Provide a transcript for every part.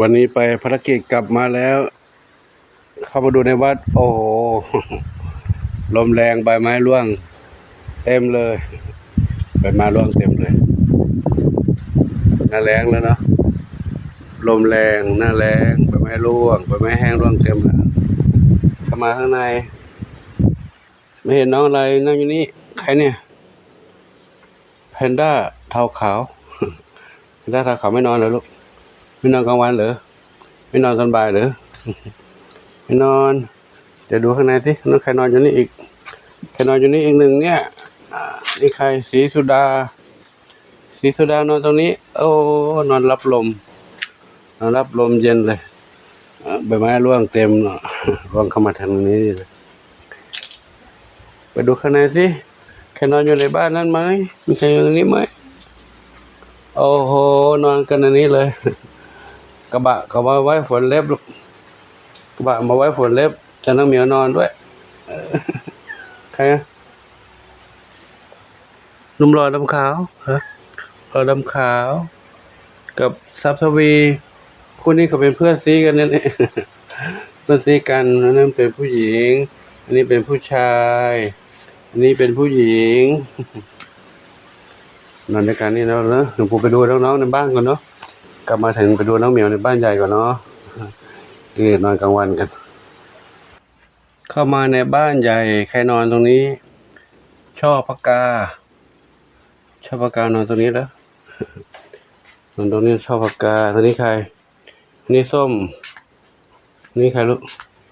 วันนี้ไปภารกิจกลับมาแล้ว เข้ามาดูในวัด โอ้โห ลมแรงใบไม้ร่วง เต็มเลยใบไม้ร่วงเต็มเลย หน้าแรงแล้วเนาะลมแรงหน้าแรงใบไม้ร่วงใบไม้แห้งร่วงเต็มแล้วเข้ามาข้างใน ไม่เห็นน้องอะไรนั่งอยู่นี่ใครเนี่ยแพนด้าเทาขาวแพนด้าเทาขาวไม่นอนเหรอลูก ไม่นอนกลางวันเหรอไม่นอนตอนบ่ายเหรอไม่นอน เดี๋ยวดูข้างในสินั่นใครนอนอยู่นี่อีกใครนอนอยู่นี่อีกหนึ่งเนี่ยนี่ใครสีสุดาสีสุดานอนตรงนี้ โอ้นอนรับลมนอนรับลมเย็นเลยใบไม้ร่วงเต็มเนาะร่วงเข้ามาทางนี้เลยไปดูข้างในสิใครนอนอยู่ในบ้านนั้นไหมมีใครอยู่ตรงนี้ไหมโอ้โหนอนกันในนี้เลย กระบะเขามาไว้ฝนเล็บลูกกระบะมาไว้ฝนเล็บจะนั่งเหมียวนอนด้วยใครอะนุ่มรอดำขาวฮะรอดำขาว กับซับทวี คู่นี้เขาเป็นเพื่อนซีกันนั่นเองเพื่อนซีกันอันนั้นเป็นผู้หญิง อันนี้เป็นผู้ชาย อันนี้เป็นผู้หญิงนอนด้วยกันนี่แล้วเนอะหลวงปู่ไปดูน้องๆในบ้านก่อนเนาะ กลับมาถึงไปดูน้องเหมียวในบ้านใหญ่ก่อนเนาะนี่นอนกลางวันกัน เข้ามาในบ้านใหญ่ใครนอนตรงนี้ช่อปากกาช่อปากกานอนตรงนี้แล้วนอนตรงนี้ช่อปากกาตรงนี้ใคร นี่ส้ม นี่ใครลูก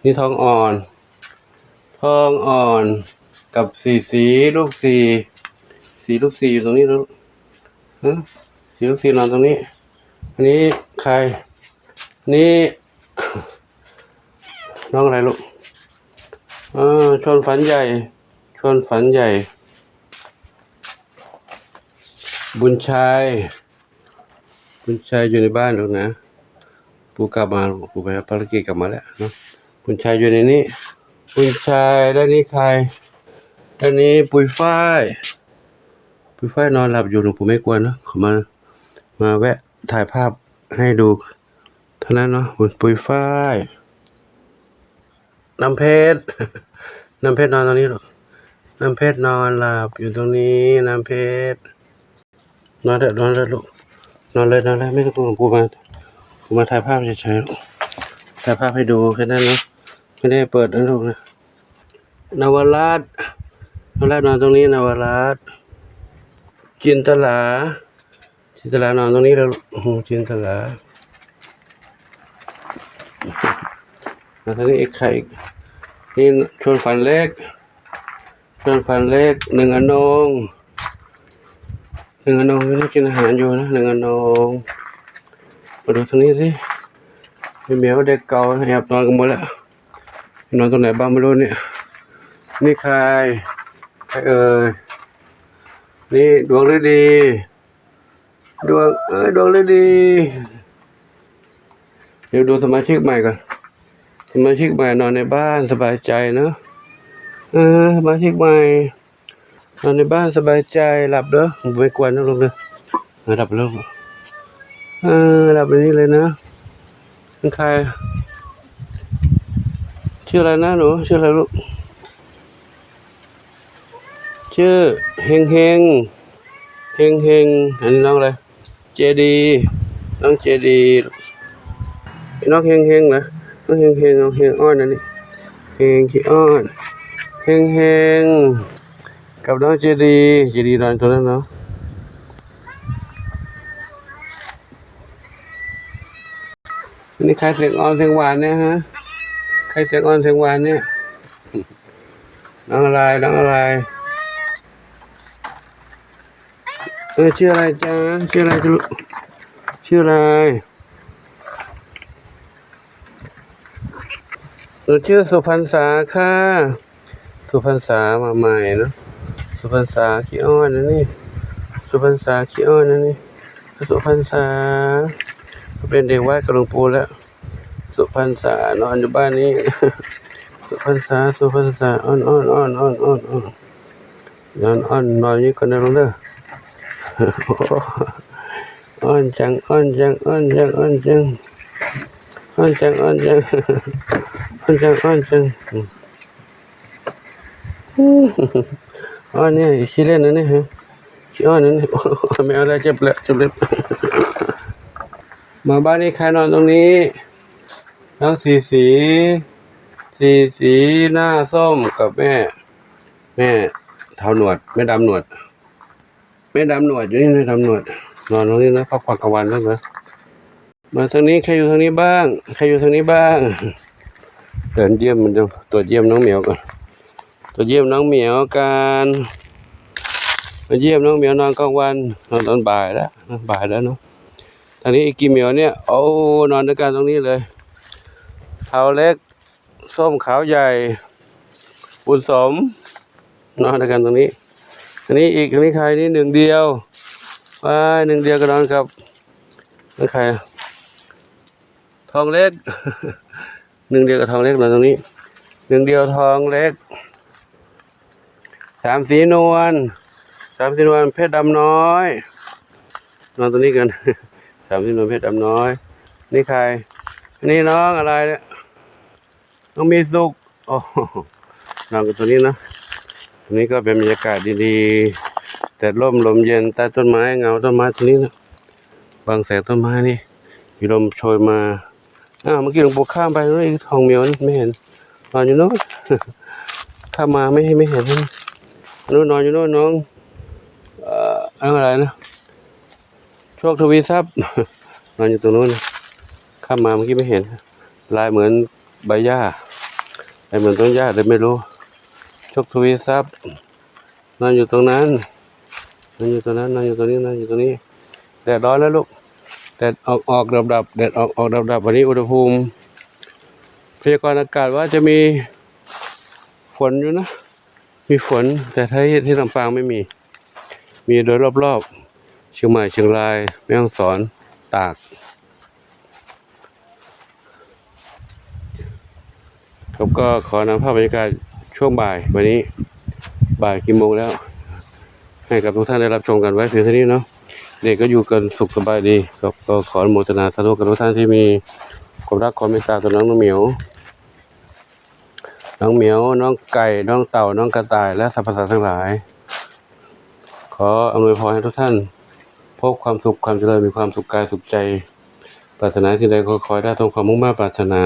นี่ทองอ่อน ทองอ่อนกับสีสีลูกสีสีลูกสีอยู่ตรงนี้แล้วลูกสีลูกสีนอนตรงนี้ นี้ใคร นี่ น้องอะไรลูกอ่าชวนฝันใหญ่ ชวนฝันใหญ่ บุญชัย บุญชัยอยู่ในบ้านลูกนะ ปูกลับมาปูไปภารกิจกลับมาแล้วเนาะ บุญชัยอยู่ในนี้ บุญชัยด้านนี้ใครด้านนี้ปุยฝ้ายปุยฝ้ายนอนหลับอยู่หลวงปู่ไม่กวนเนะขามา มาแวะ ถ่ายภาพให้ดูเท่านั้นเนาะบุญปุยฝ้ายน้ำเพชรน้ำเพชรนอนตรงนี้หรอน้ำเพชรนอนหลับอยู่ตรงนี้น้ำเพชรนอนเถอะนอนเถอะลูกนอนเลยนอนเลยไม่ต้องกลัวหลวงปู่มาผมมาถ่ายภาพเฉยๆถ่ายภาพให้ดูแค่นั้นเนาะไม่ได้เปิดนะลูกนะนวราชนวราชนอนตรงนี้นวราชจินตลา จินตลานอนตรงนี้แล้วลูกอื้อหือจินตลามาทางนี้อีกใครอีกนี่ชวนฝันเล็กชวนฝันเล็กหนึ่งอนงหนึ่งอนงนี่กินอาหารอยู่นะหนึ่งอนงมาดูทางนี้สิมีเมียวเด็กเก่าแอบนอนกันหมดแล้วนอนตรงไหนบ้างไม่รู้เนี่ยนี่ใครใครเอ่ยนี่ดวงฤดี ดวงเอ้ยดวงเลยดี เดี๋ยวดูสมาชิกใหม่ก่อนสมาชิกใหม่นอนในบ้านสบายใจเนอะเออสมาชิกใหม่นอนในบ้านสบายใจหลับเด้อไม่กวนนะลูกเด้อหลับแล้วเออหลับในนี้เลยนะเป็นใครชื่ออะไรนะหนูชื่ออะไรลูกชื่อเฮงเฮงเฮงเฮงอันนี้น้องอะไร เจดีน้องเจดีน้องเฮงเฮงนะน้องเฮงเฮงน้องเฮงอ้อนอันนี้เฮงขี้อ้อนเฮงเฮงกับน้องเจดีเจดีนอนตัวนั้นเนาะนนี้ใครเสียงอ่อนเสียงหวานเนี่ยฮะใครเสียงอ่อนเสียงหวานเนี่ยน้องอะไรน้องอะไร เออชื่ออะไรจ๊ะชื่ออะไรจ๊ะลูชื่ออะไรหนูชื่อสุพรรณษาค่ะ สุพรรณษามาใหม่นะสุพรรณษาขี้อ้อนนะนี่สุพรรณษาขี้อ้อนนะนี่สุพรรณษาเป็นเด็กวัดกับหลงปูแล้ว สุพรรณษานอนอยู่บ้านนี้ สุพรรณษาสุพรรณษาอ้อนอ้อนอ้อนอ้อนอ้อนอ้อนนอนอ้อนนอนนี้ก่อนนะลูกเด้อ อ้อนจังอ้อนจังอ้อนจังอ้อนจังอ้อนจังอ้อนจังอ้อนจังอ้อนจังอ้อนเนี่ยขี้เล่นนะเนี่ยฮะขี้อ้อนนะเนี่ยไม่เอาอะไรเจ็บเลยเจ็บเล็บมาบ้านนี้ใครนอนตรงนี้น้องสีสี สีสีหน้าส้มกับแม่ แม่เท้าหนวดแม่ดำหนวด แม่ดำหนวดอยู่นี่แม่ดำหนวดนอนตรงนี้นะพักผ่อนกลางวันบ้างนะมาทางนี้ใครอยู่ทางนี้บ้างใครอยู่ทางนี้บ้างเดินเยี่ยมมันดูตรวจเยี่ยมน้องเหมียวก่อนตรวจเยี่ยมน้องเหมียวกันมาเยี่ยมน้องเหมียวนอนกลางวันนอนตอนบ่ายแล้วบ่ายแล้วเนาะทางนี้อีกกี่เหมียวเนี่ยโอ้นอนด้วยกันตรงนี้เลยเท้าเล็กส้มขาวใหญ่บุญสมนอนด้วยกันตรงนี้ อันนี้อีกอันนี้ใครนี่หนึ่งเดียวไปหนึ่งเดียวก็นอนครับนั่นใครทองเล็กหนึ่งเดียวกับทองเล็กนอนตรงนี้หนึ่งเดียวทองเล็กสามสีนวลสามสีนวลเพชรดำน้อยนอนตรงนี้กันสามสีนวลเพชรดำน้อย นี่ใคร นี่น้องอะไรเนี่ยน้องมีสุขโอ้โหนอนกันตัวนี้นะ นี้ก็เป็นบรรยากาศดีๆ แต่ร่มลมเย็นใต้ต้นไม้เงาต้นไม้ตรงนี้นะบางแสงต้นไม้นี่มีลมโชยมาอ้าวเมื่อกี้หลวงปู่ข้ามไปนู้นอีกทองเมียวนี่ไม่เห็นนอนอยู่โน้นข้ามาไม่ให้ไม่เห็นนู้นนอนอยู่โน้นน้องเอ่ออะไรนะโชคทวีทรัพย์นอนอยู่ตรงนู้นข้ามมาเมื่อกี้ไม่เห็น ลายเหมือนใบหญ้าลายเหมือนต้นหญ้าเลยไม่รู้ ชคทวีทรัพย์นอนอยู่ตรงนั้นนอนอยู่ตรงนั้นนอนอยู่ตรงนี้นอนอยู่ตรงนี้แดดร้อนแล้วลูกแดดออกออกดับดับแดดออกออกดับดับวันนี้อุณหภูมิพยากรณ์อากาศว่าจะมีฝนอยู่นะ มีฝนแต่ที่ที่ลำปางไม่มี มีโดยรอบๆเชียงใหม่เชียงรายแม่ฮ่องสอนตากครับก็ขอนำภาพบรรยากาศ ช่วงบ่ายวันนี้บ่ายกี่โมงแล้ว ให้กับทุกท่านได้รับชมกันไว้เพียงเท่านี้เนาะเด็กก็อยู่กันสุขสบายดีก็ขอโมทนาสาธุกับทุกท่านที่มีความรักความเมตตาต่อน้องน้องเหมียว น้องเหมียวน้องไก่น้องเต่าน้องกระต่ายและสรรพสัตว์ทั้งหลาย ขออำนวยพรให้ทุกท่าน พบความสุขความเจริญมีความสุขกายสุขใจปรารถนาที่ใดก็ขอได้ทงความมุ่งมั่นปรารถนา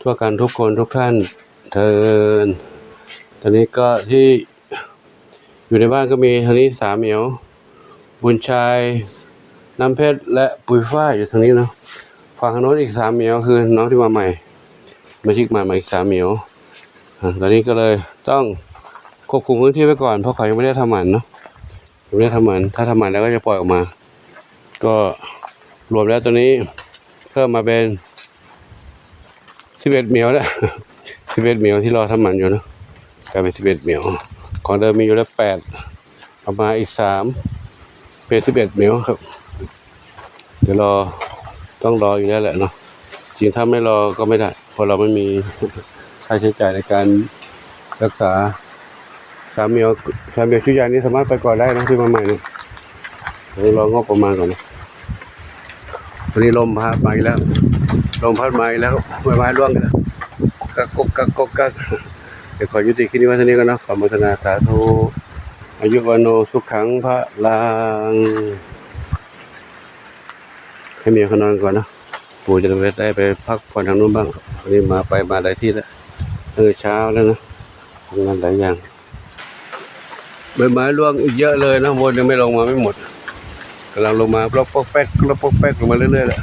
ทั่วกันทุกคนทุกท่านเทิน ตอนนี้ก็ที่อยู่ในบ้านก็มีทางนี้สามเหมียว บุญชัยน้ำเพชรและปุยฝ้ายอยู่ทางนี้เนาะฝั่งทางโน้นอีกสามเหมียวคือน้องที่มาใหม่มาชิกมาใหม่อีกสามเหมียวอะตอนนี้ก็เลยต้องควบคุมพื้นที่ไว้ก่อนเพราะเขายังไม่ได้ทำหมันเนาะยังไม่ได้ทำหมันถ้าทำหมันแล้วก็จะปล่อยออกมา ก็รวมแล้วตัวนี้เพิ่มมาเป็นสิบเอ็ดเหมียวแล้วสิบเอ็ดเหมียวที่รอทำหมันอยู่เนอะ กลายเป็นสิบเอ็ดเหมียว ของเดิมมีอยู่แล้วแปดเอามาอีกสามเป็นสิบเอ็ดเหมียวครับ เดี๋ยวรอต้องรออยู่แล้วแหละเนาะจริงถ้าไม่รอก็ไม่ได้เพราะเราไม่มีค่าใช้จ่ายในการรักษาสามเหมียวสามเหมียวชุดใหญ่นี้สามารถไปก่อนได้นะที่มาใหม่เนี่ยเดี๋ยวรองบประมาณก่อนนะวันนี้ลมพัดมาอีกแล้ว ลมพัดมาอีกแล้วใบไม้ร่วงกันแล้วกักกกกักกกกัก เดี๋ยวขอยุติคลิปนี้ไว้เท่านี้ก่อนนะขอมุทนาสาธุอายุวันโนสุขังพระลังให้เมียเขานอนก่อนนะปู่จะได้ได้ไปพักผ่อนทางนู้นบ้างวันนี้มาไปมาหลายที่แล้วตั้งแต่เช้าแล้วนะทำงานหลายอย่างใบไม้ร่วงอีกเยอะเลยนะวนยังไม่ลงมาไม่หมดกำลังลงมาปลอกปอกแป๊กปลอกปอกแป๊กลงมาเรื่อยๆแหละ